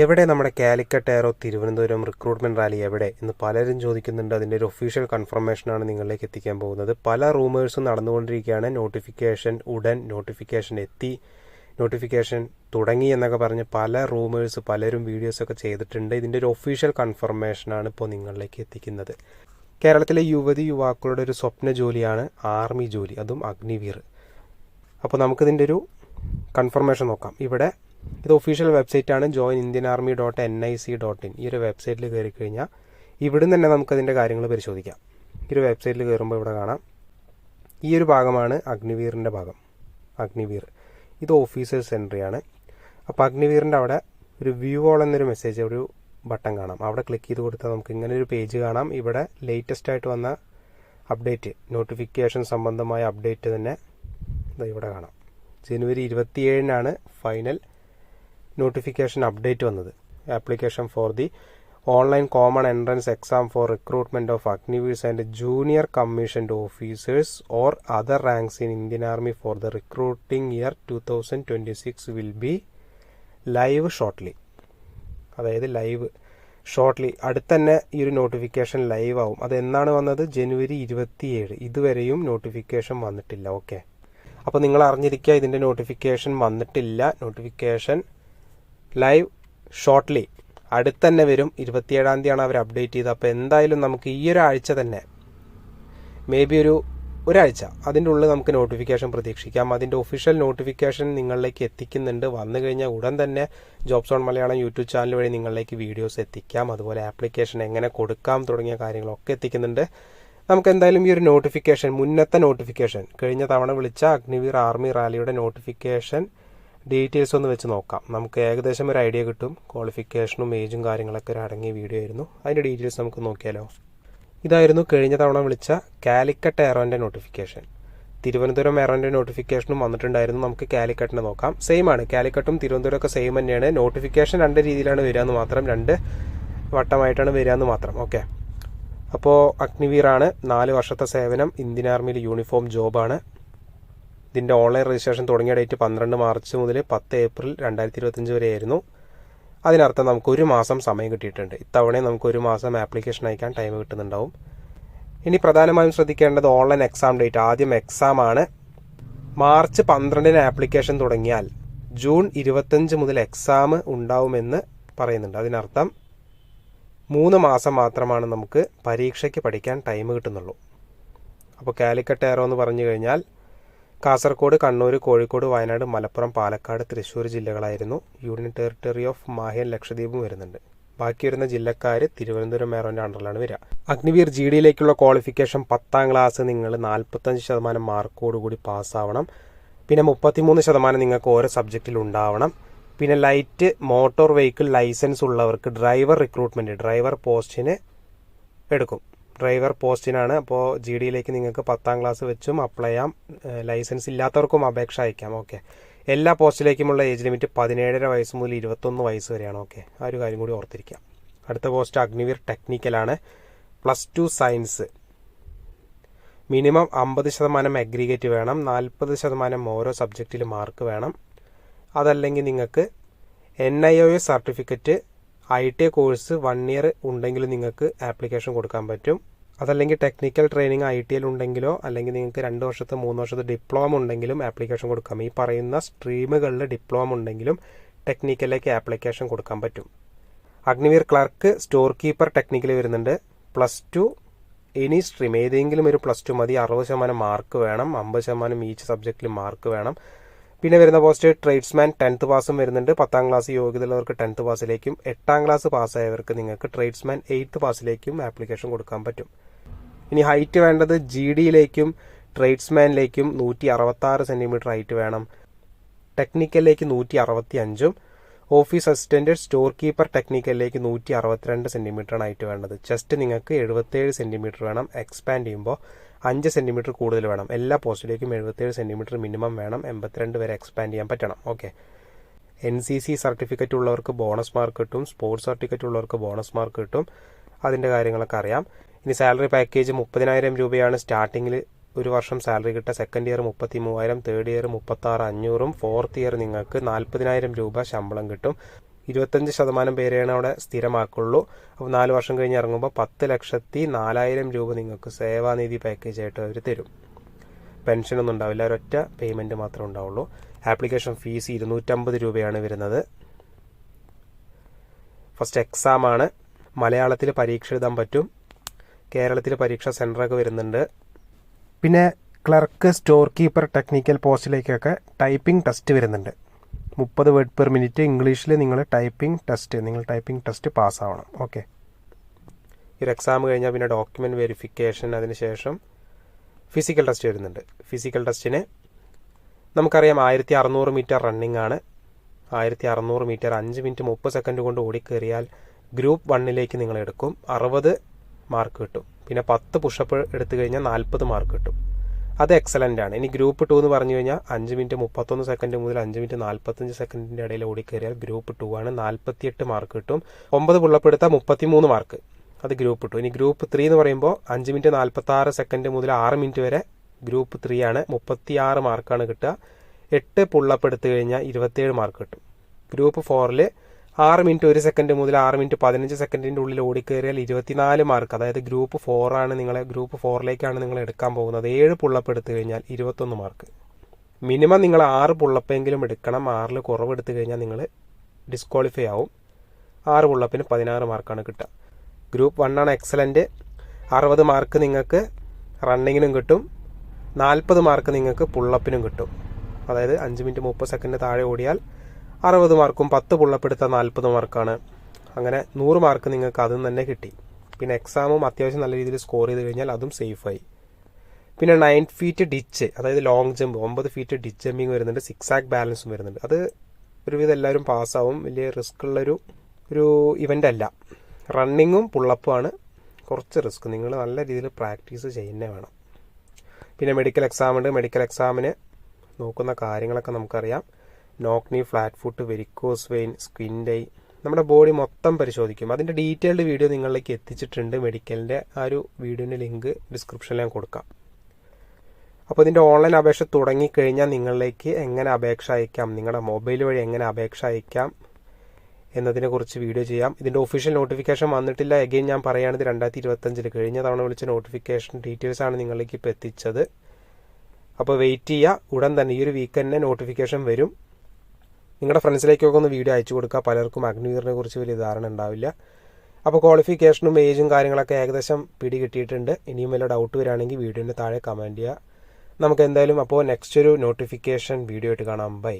എവിടെ നമ്മുടെ Calicut ARO Thiruvananthapuram recruitment rally എവിടെ എന്ന് പലരും ചോദിക്കുന്നുണ്ട്. അതിന്റെ ഒരു ഒഫീഷ്യൽ കൺഫർമേഷനാണ് നിങ്ങളിലേക്ക് എത്തിക്കാൻ പോകുന്നത്. പല റൂമേഴ്സും നടന്നുകൊണ്ടിരിക്കുകയാണ്. നോട്ടിഫിക്കേഷൻ ഉടൻ നോട്ടിഫിക്കേഷൻ എത്തി. നോട്ടിഫിക്കേഷൻ തുടങ്ങി എന്നൊക്കെ പറഞ്ഞ് പല റൂമേഴ്സ് പലരും വീഡിയോസൊക്കെ ചെയ്തിട്ടുണ്ട്. ഇതിന്റെ ഒരു ഒഫീഷ്യൽ കൺഫർമേഷനാണ് ഇപ്പോൾ നിങ്ങളിലേക്ക് എത്തിക്കുന്നത്. കേരളത്തിലെ യുവതി യുവാക്കളുടെ ഒരു സ്വപ്ന ജോലിയാണ് ആർമി ജോലി. അതും അഗ്നിവീർ. അപ്പോൾ നമുക്കിതിന്റെ ഒരു കൺഫർമേഷൻ നോക്കാം. ഇവിടെ ഇത് official വെബ്സൈറ്റാണ് join Indian army dot N I C dot in ഈ ഒരു വെബ്സൈറ്റിൽ കയറി കഴിഞ്ഞാൽ ഇവിടുന്ന് തന്നെ നമുക്കതിന്റെ കാര്യങ്ങൾ പരിശോധിക്കാം. ഈ ഒരു വെബ്സൈറ്റിൽ കയറുമ്പോൾ ഇവിടെ കാണാം. ഈ ഒരു ഭാഗമാണ് അഗ്നിവീറിന്റെ ഭാഗം. അഗ്നിവീർ. ഇത് ഓഫീസേഴ്സ് എൻട്രിയാണ് അപ്പോൾ അഗ്നിവീറിന്റെ അവിടെ ഒരു വ്യൂ ഓൾ എന്നൊരു മെസ്സേജ് ഒരു ബട്ടൺ കാണാം. അവിടെ ക്ലിക്ക് ചെയ്ത് കൊടുത്താൽ നമുക്ക് ഇങ്ങനെ ഒരു പേജ് കാണാം. ഇവിടെ ലേറ്റസ്റ്റ് ആയിട്ട് വന്ന അപ്ഡേറ്റ് നോട്ടിഫിക്കേഷൻ സംബന്ധമായ അപ്ഡേറ്റ് തന്നെ ഇവിടെ കാണാം. ജനുവരി ഇരുപത്തിയേഴിനാണ് ഫൈനൽ നോട്ടിഫിക്കേഷൻ അപ്ഡേറ്റ് വന്നത്. Application for the online common entrance exam for recruitment of Agniveers and junior commissioned officers or other ranks in Indian army for the recruiting year two thousand twenty six will be live shortly അതായത് live shortly അടുത്തന്നെ ഈ ഒരു notification live ആവും. അത് എന്നാണ് വന്നത്? ജനുവരി ഇരുപത്തിയേഴ്. ഇതുവരെയും നോട്ടിഫിക്കേഷൻ വന്നിട്ടില്ല. ഓക്കെ അപ്പോൾ നിങ്ങൾ അറിഞ്ഞിരിക്കുക ഇതിന്റെ നോട്ടിഫിക്കേഷൻ വന്നിട്ടില്ല. നോട്ടിഫിക്കേഷൻ ലൈവ് ഷോർട്ട്ലി അടുത്തന്നെ വരും. ഇരുപത്തിയേഴാം തീയതിയാണ് അവർ അപ്ഡേറ്റ് ചെയ്തത്. അപ്പോൾ എന്തായാലും നമുക്ക് ഈ ഒരാഴ്ച തന്നെ മേ ബി ഒരു ഒരാഴ്ച അതിന്റെ ഉള്ളിൽ നമുക്ക് നോട്ടിഫിക്കേഷൻ പ്രതീക്ഷിക്കാം. അതിന്റെ ഒഫീഷ്യൽ നോട്ടിഫിക്കേഷൻ നിങ്ങളിലേക്ക് എത്തിക്കുന്നുണ്ട്. വന്നു കഴിഞ്ഞാൽ ഉടൻ തന്നെ jobs on Malayalam YouTube channel വഴി നിങ്ങളിലേക്ക് വീഡിയോസ് എത്തിക്കാം. അതുപോലെ ആപ്ലിക്കേഷൻ എങ്ങനെ കൊടുക്കാം തുടങ്ങിയ കാര്യങ്ങളൊക്കെ എത്തിക്കുന്നുണ്ട്. നമുക്ക് എന്തായാലും ഈ ഒരു നോട്ടിഫിക്കേഷൻ മുന്നത്തെ നോട്ടിഫിക്കേഷൻ കഴിഞ്ഞ തവണ വിളിച്ച അഗ്നിവീർ ആർമി റാലിയുടെ നോട്ടിഫിക്കേഷൻ ഡീറ്റെയിൽസ് ഒന്ന് വെച്ച് നോക്കാം. നമുക്ക് ഏകദേശം ഒരു ഐഡിയ കിട്ടും. ക്വാളിഫിക്കേഷനും ഏജും കാര്യങ്ങളൊക്കെ ഒരു അടങ്ങിയ വീഡിയോ ആയിരുന്നു. അതിന്റെ ഡീറ്റെയിൽസ് നമുക്ക് നോക്കിയാലോ? ഇതായിരുന്നു കഴിഞ്ഞ തവണ വിളിച്ച കാലിക്കറ്റ് എയറോന്റെ നോട്ടിഫിക്കേഷൻ. തിരുവനന്തപുരം എയറോന്റെ നോട്ടിഫിക്കേഷനും വന്നിട്ടുണ്ടായിരുന്നു. നമുക്ക് കാലിക്കറ്റിനെ നോക്കാം. സെയിം ആണ്. കാലിക്കട്ടും തിരുവനന്തപുരം ഒക്കെ സെയിം തന്നെയാണ്. നോട്ടിഫിക്കേഷൻ രണ്ട് രീതിയിലാണ് വരിക എന്ന് മാത്രം രണ്ട് വട്ടമായിട്ടാണ് വരിക എന്ന് മാത്രം. ഓക്കെ അപ്പോൾ അഗ്നിവീറാണ്. നാല് വർഷത്തെ സേവനം. ഇന്ത്യൻ ആർമിയിൽ യൂണിഫോം ജോബാണ് ഇതിന്റെ ഓൺലൈൻ രജിസ്ട്രേഷൻ തുടങ്ങിയ ഡേറ്റ് പന്ത്രണ്ട് മാർച്ച് മുതൽ പത്ത് ഏപ്രിൽ രണ്ടായിരത്തി ഇരുപത്തഞ്ച് വരെയായിരുന്നു അതിനർത്ഥം നമുക്ക് ഒരു മാസം സമയം കിട്ടിയിട്ടുണ്ട്. ഇത്തവണയും നമുക്ക് ഒരു മാസം ആപ്ലിക്കേഷൻ അയക്കാൻ ടൈം കിട്ടുന്നുണ്ടാവും. ഇനി പ്രധാനമായും ശ്രദ്ധിക്കേണ്ടത് ഓൺലൈൻ എക്സാം ഡേറ്റ് ആദ്യം എക്സാം ആണ്. മാർച്ച് പന്ത്രണ്ടിന് ആപ്ലിക്കേഷൻ തുടങ്ങിയാൽ ജൂൺ ഇരുപത്തഞ്ച് മുതൽ എക്സാം ഉണ്ടാവുമെന്ന് പറയുന്നുണ്ട്. അതിനർത്ഥം മൂന്ന് മാസം മാത്രമാണ് നമുക്ക് പരീക്ഷയ്ക്ക് പഠിക്കാൻ ടൈം കിട്ടുന്നുള്ളൂ. അപ്പോൾ കാലിക്കട്ട് എയറോ എന്ന് പറഞ്ഞു കഴിഞ്ഞാൽ കാസർഗോഡ് കണ്ണൂർ കോഴിക്കോട് വയനാട് മലപ്പുറം പാലക്കാട് തൃശ്ശൂർ ജില്ലകളായിരുന്നു യൂണിയൻ ടെറിട്ടറി ഓഫ് മാഹിയൻ ലക്ഷദ്വീപും വരുന്നുണ്ട്. ബാക്കി വരുന്ന ജില്ലക്കാർ തിരുവനന്തപുരം മേറോന്റെ അണ്ടറിലാണ് വരിക. അഗ്നിവീർ ജി ഡിയിലേക്കുള്ള ക്വാളിഫിക്കേഷൻ പത്താം ക്ലാസ് നിങ്ങൾ നാൽപ്പത്തഞ്ച് ശതമാനം മാർക്കോടുകൂടി പാസ്സാവണം. പിന്നെ മുപ്പത്തിമൂന്ന് ശതമാനം നിങ്ങൾക്ക് ഓരോ സബ്ജക്റ്റിൽ ഉണ്ടാവണം. പിന്നെ ലൈറ്റ് മോട്ടോർ വെഹിക്കിൾ ലൈസൻസ് ഉള്ളവർക്ക് ഡ്രൈവർ റിക്രൂട്ട്മെന്റ് ഡ്രൈവർ പോസ്റ്റിന് എടുക്കും. ഡ്രൈവർ പോസ്റ്റിനാണ്. അപ്പോൾ ജി ഡിയിലേക്ക് നിങ്ങൾക്ക് പത്താം ക്ലാസ് വെച്ചും അപ്ലൈ ചെയ്യാം. ലൈസൻസ് ഇല്ലാത്തവർക്കും അപേക്ഷ അയക്കാം. ഓക്കെ എല്ലാ പോസ്റ്റിലേക്കുമുള്ള ഏജ് ലിമിറ്റ് പതിനേഴര വയസ്സ് മുതൽ ഇരുപത്തൊന്ന് വയസ്സ് വരെയാണ്. ഓക്കെ ആ ഒരു കാര്യം കൂടി ഓർത്തിരിക്കാം. അടുത്ത പോസ്റ്റ് അഗ്നിവീർ ടെക്നിക്കലാണ് പ്ലസ് ടു സയൻസ് മിനിമം അമ്പത് ശതമാനം അഗ്രിഗേറ്റ് വേണം. നാൽപ്പത് ശതമാനം ഓരോ സബ്ജക്റ്റിൽ മാർക്ക് വേണം. അതല്ലെങ്കിൽ നിങ്ങൾക്ക് N I O S certificate I T course one year ഉണ്ടെങ്കിൽ നിങ്ങൾക്ക് ആപ്ലിക്കേഷൻ കൊടുക്കാൻ പറ്റും. അതല്ലെങ്കിൽ technical training I T L ഉണ്ടെങ്കിലോ അല്ലെങ്കിൽ നിങ്ങൾക്ക് രണ്ട് വർഷത്തെ മൂന്ന് വർഷത്തെ ഡിപ്ലോമ ഉണ്ടെങ്കിലും ആപ്ലിക്കേഷൻ കൊടുക്കാം. ഈ പറയുന്ന സ്ട്രീമുകളിൽ ഡിപ്ലോമ ഉണ്ടെങ്കിലും ടെക്നിക്കലിലേക്ക് ആപ്ലിക്കേഷൻ കൊടുക്കാൻ പറ്റും. Agniveer clerk store keeper technical വരുന്നുണ്ട്. പ്ലസ് ടു എനി സ്ട്രീം ഏതെങ്കിലും ഒരു പ്ലസ് ടു മതി. അറുപത് ശതമാനം മാർക്ക് വേണം. അമ്പത് ശതമാനം ഈച്ച് സബ്ജക്റ്റിൽ മാർക്ക് വേണം. പിന്നെ വരുന്ന പോസ്റ്റ് ട്രേഡ്സ്മാൻ ടെൻത്ത് പാസും വരുന്നുണ്ട്. പത്താം ക്ലാസ് യോഗ്യതയുള്ളവർക്ക് ടെൻത്ത് പാസിലേക്കും എട്ടാം ക്ലാസ് പാസ്സായവർക്ക് നിങ്ങൾക്ക് ട്രേഡ്സ്മാൻ എയ്ത്ത് പാസിലേക്കും ആപ്ലിക്കേഷൻ കൊടുക്കാൻ പറ്റും. ഇനി ഹൈറ്റ് വേണ്ടത് ജി ഡിയിലേക്കും ട്രേഡ്സ്മാനിലേക്കും നൂറ്റി അറുപത്തി ആറ് സെന്റിമീറ്റർ ഹൈറ്റ് വേണം. ടെക്നിക്കലിലേക്ക് നൂറ്റി അറുപത്തി അഞ്ചും ഓഫീസ് അസിസ്റ്റന്റ് സ്റ്റോർ കീപ്പർ ടെക്നിക്കലിലേക്ക് നൂറ്റി അറുപത്തിരണ്ട് സെന്റിമീറ്ററാണ് ഹൈറ്റ് വേണ്ടത്. ചെസ്റ്റ് നിങ്ങൾക്ക് എഴുപത്തേഴ് സെന്റിമീറ്റർ വേണം. എക്സ്പാൻഡ് ചെയ്യുമ്പോൾ അഞ്ച് സെന്റിമീറ്റർ കൂടുതൽ വേണം. എല്ലാ പോസ്റ്റിലേക്കും എഴുപത്തേഴ് സെന്റിമീറ്റർ മിനിമം വേണം. എൺപത്തിരണ്ട് വരെ എക്സ്പാൻഡ് ചെയ്യാൻ പറ്റണം. Okay N C C certificate ഉള്ളവർക്ക് ബോണസ് മാർക്ക് കിട്ടും. സ്പോർട്സ് സർട്ടിഫിക്കറ്റ് ഉള്ളവർക്ക് ബോണസ് മാർക്ക് കിട്ടും. അതിന്റെ കാര്യങ്ങളൊക്കെ അറിയാം. ഇനി സാലറി പാക്കേജ് മുപ്പതിനായിരം രൂപയാണ്. സ്റ്റാർട്ടിങ്ങിൽ ഒരു വർഷം സാലറി കിട്ടുക. സെക്കൻഡ് ഇയർ മുപ്പത്തി മൂവായിരം തേർഡ് ഇയർ മുപ്പത്തി ആറ് അഞ്ഞൂറും ഫോർത്ത് ഇയർ നിങ്ങൾക്ക് നാൽപ്പതിനായിരം രൂപ ശമ്പളം കിട്ടും. ഇരുപത്തഞ്ച് ശതമാനം പേരെയാണ് അവിടെ സ്ഥിരമാക്കുള്ളൂ. അപ്പോൾ നാല് വർഷം കഴിഞ്ഞ് ഇറങ്ങുമ്പോൾ പത്ത് ലക്ഷത്തി നാലായിരം രൂപ നിങ്ങൾക്ക് സേവാനിധി പാക്കേജ് ആയിട്ട് അവർ തരും. പെൻഷനൊന്നും ഉണ്ടാവില്ല. ഒരൊറ്റ പേയ്മെന്റ് മാത്രമേ ഉണ്ടാവുള്ളൂ. ആപ്ലിക്കേഷൻ ഫീസ് ഇരുന്നൂറ്റമ്പത് രൂപയാണ് വരുന്നത്. ഫസ്റ്റ് എക്സാം ആണ്. മലയാളത്തിൽ പരീക്ഷ എഴുതാൻ പറ്റും. കേരളത്തിൽ പരീക്ഷ സെന്ററൊക്കെ വരുന്നുണ്ട്. പിന്നെ ക്ലർക്ക് സ്റ്റോർ കീപ്പർ ടെക്നിക്കൽ പോസ്റ്റിലേക്കൊക്കെ ടൈപ്പിംഗ് ടെസ്റ്റ് വരുന്നുണ്ട്. മുപ്പത് വേർഡ് പെർ മിനിറ്റ് ഇംഗ്ലീഷിൽ നിങ്ങൾ ടൈപ്പിംഗ് ടെസ്റ്റ് നിങ്ങൾ ടൈപ്പിംഗ് ടെസ്റ്റ് പാസ്സാവണം. ഓക്കെ. ഒരു എക്സാം കഴിഞ്ഞാൽ പിന്നെ ഡോക്യുമെന്റ് വെരിഫിക്കേഷൻ അതിനുശേഷം ഫിസിക്കൽ ടെസ്റ്റ് വരുന്നുണ്ട്. ഫിസിക്കൽ ടെസ്റ്റിന് നമുക്കറിയാം ആയിരത്തി അറുന്നൂറ് മീറ്റർ റണ്ണിംഗ് ആണ്. ആയിരത്തി അറുന്നൂറ് മീറ്റർ അഞ്ച് മിനിറ്റ് മുപ്പത് സെക്കൻഡ് കൊണ്ട് ഓടിക്കേറിയാൽ ഗ്രൂപ്പ് വണ്ണിലേക്ക് നിങ്ങൾ എടുക്കും. അറുപത് മാർക്ക് കിട്ടും. പിന്നെ പത്ത് പുഷപ്പ് എടുത്തു കഴിഞ്ഞാൽ നാൽപ്പത് മാർക്ക് കിട്ടും. അത് എക്സലന്റ് ആണ്. ഇനി ഗ്രൂപ്പ് ടു എന്ന് പറഞ്ഞു കഴിഞ്ഞാൽ അഞ്ച് മിനിറ്റ് മുപ്പത്തൊന്ന് സെക്കൻഡ് മുതൽ അഞ്ച് മിനിറ്റ് നാൽപ്പത്തഞ്ച് സെക്കൻഡിന്റെ ഇടയിൽ ഓടിക്കയറിയാൽ ഗ്രൂപ്പ് ടു ആണ് നാൽപ്പത്തിയെട്ട് മാർക്ക് കിട്ടും. ഒമ്പത് പുള്ളപ്പ് എടുത്താൽ മുപ്പത്തിമൂന്ന് മാർക്ക് അത് ഗ്രൂപ്പ് ടു ഇനി ഗ്രൂപ്പ് ത്രീ എന്ന് പറയുമ്പോൾ അഞ്ച് മിനിറ്റ് നാൽപ്പത്തി ആറ് സെക്കൻഡ് മുതൽ ആറ് മിനിറ്റ് വരെ ഗ്രൂപ്പ് ത്രീ ആണ്. മുപ്പത്തി ആറ് മാർക്കാണ് കിട്ടുക. എട്ട് പുള്ളപ്പ് എടുത്തു കഴിഞ്ഞാൽ ഇരുപത്തേഴ് മാർക്ക് കിട്ടും. ഗ്രൂപ്പ് ഫോറിൽ ആറ് മിനിറ്റ് ഒരു സെക്കൻഡ് മുതൽ ആറ് മിനിറ്റ് പതിനഞ്ച് സെക്കൻഡിന്റെ ഉള്ളിൽ ഓടിക്കയറിയാൽ ഇരുപത്തിനാല് മാർക്ക് അതായത് ഗ്രൂപ്പ് ഫോറാണ് നിങ്ങളെ ഗ്രൂപ്പ് ഫോറിലേക്കാണ് നിങ്ങൾ എടുക്കാൻ പോകുന്നത്. ഏഴ് പുള്ളപ്പ് എടുത്തു കഴിഞ്ഞാൽ ഇരുപത്തൊന്ന് മാർക്ക് മിനിമം നിങ്ങൾ ആറ് പുള്ളപ്പെങ്കിലും എടുക്കണം. ആറിൽ കുറവ് എടുത്തു കഴിഞ്ഞാൽ നിങ്ങൾ ഡിസ്ക്വാളിഫൈ ആവും. ആറ് പുള്ളപ്പിന് പതിനാറ് മാർക്കാണ് കിട്ടുക. ഗ്രൂപ്പ് വണ്ണാണ് എക്സലന്റ് അറുപത് മാർക്ക് നിങ്ങൾക്ക് റണ്ണിങ്ങിനും കിട്ടും. നാൽപ്പത് മാർക്ക് നിങ്ങൾക്ക് പുള്ളപ്പിനും കിട്ടും. അതായത് അഞ്ച് മിനിറ്റ് മുപ്പത് സെക്കൻഡ് താഴെ ഓടിയാൽ അറുപത് മാർക്കും പത്ത് പുള്ളപ്പെടുത്ത നാൽപ്പത് മാർക്കാണ്. അങ്ങനെ നൂറ് മാർക്ക് നിങ്ങൾക്ക് അതും തന്നെ കിട്ടി. പിന്നെ എക്സാമും അത്യാവശ്യം നല്ല രീതിയിൽ സ്കോർ ചെയ്ത് കഴിഞ്ഞാൽ അതും സേഫായി പിന്നെ നയൻ ഫീറ്റ് ഡിച്ച് അതായത് ലോങ് ജമ്പ് ഒമ്പത് ഫീറ്റ് ഡിച്ച് ജമ്പിങ് വരുന്നുണ്ട് സിക്സ് ആക്ക് ബാലൻസും വരുന്നുണ്ട്. അത് ഒരുവിധം എല്ലാവരും പാസ്സാവും വലിയ റിസ്ക് ഉള്ളൊരു ഒരു ഇവന്റ് അല്ല. റണ്ണിങ്ങും പുള്ളപ്പുമാണ് കുറച്ച് റിസ്ക് നിങ്ങൾ നല്ല രീതിയിൽ പ്രാക്ടീസ് ചെയ്യുന്നേ വേണം. പിന്നെ മെഡിക്കൽ എക്സാം ഉണ്ട്. മെഡിക്കൽ എക്സാമിന് നോക്കുന്ന കാര്യങ്ങളൊക്കെ നമുക്കറിയാം. Knock knee flat foot varicose vein skin dye നമ്മുടെ ബോഡി മൊത്തം പരിശോധിക്കും. അതിന്റെ ഡീറ്റെയിൽഡ് വീഡിയോ നിങ്ങളിലേക്ക് എത്തിച്ചിട്ടുണ്ട്. മെഡിക്കലിന്റെ ആ ഒരു വീഡിയോന്റെ ലിങ്ക് ഡിസ്ക്രിപ്ഷനിൽ ഞാൻ കൊടുക്കാം. അപ്പോൾ ഇതിന്റെ ഓൺലൈൻ അപേക്ഷ തുടങ്ങിക്കഴിഞ്ഞാൽ നിങ്ങളിലേക്ക് എങ്ങനെ അപേക്ഷ അയക്കാം നിങ്ങളുടെ മൊബൈൽ വഴി എങ്ങനെ അപേക്ഷ അയക്കാം എന്നതിനെ കുറിച്ച് വീഡിയോ ചെയ്യാം. ഇതിന്റെ ഒഫീഷ്യൽ നോട്ടിഫിക്കേഷൻ വന്നിട്ടില്ല. എഗെയിൻ ഞാൻ പറയുകയാണിത് രണ്ടായിരത്തി ഇരുപത്തഞ്ചിൽ കഴിഞ്ഞ തവണ വിളിച്ച നോട്ടിഫിക്കേഷൻ ഡീറ്റെയിൽസ് ആണ് നിങ്ങളിലേക്ക് ഇപ്പോൾ എത്തിച്ചത്. അപ്പോൾ വെയിറ്റ് ചെയ്യുക. ഉടൻ തന്നെ ഈ ഒരു വീക്ക് തന്നെ നോട്ടിഫിക്കേഷൻ വരും. നിങ്ങളുടെ ഫ്രണ്ട്സിലേക്കൊക്കെ ഒന്ന് വീഡിയോ അയച്ചു കൊടുക്കുക. പലർക്കും അഗ്നിവീറിനെ കുറിച്ച് വലിയ ധാരണ ഉണ്ടാവില്ല. അപ്പോൾ ക്വാളിഫിക്കേഷനും ഏജും കാര്യങ്ങളൊക്കെ ഏകദേശം പിടി കിട്ടിയിട്ടുണ്ട് ഇനിയും വല്ല ഡൗട്ട് വരികയാണെങ്കിൽ വീഡിയോന്റെ താഴെ കമന്റ് ചെയ്യുക. നമുക്ക് എന്തായാലും അപ്പോൾ നെക്സ്റ്റ് ഒരു നോട്ടിഫിക്കേഷൻ വീഡിയോ ആയിട്ട് കാണാം. ബൈ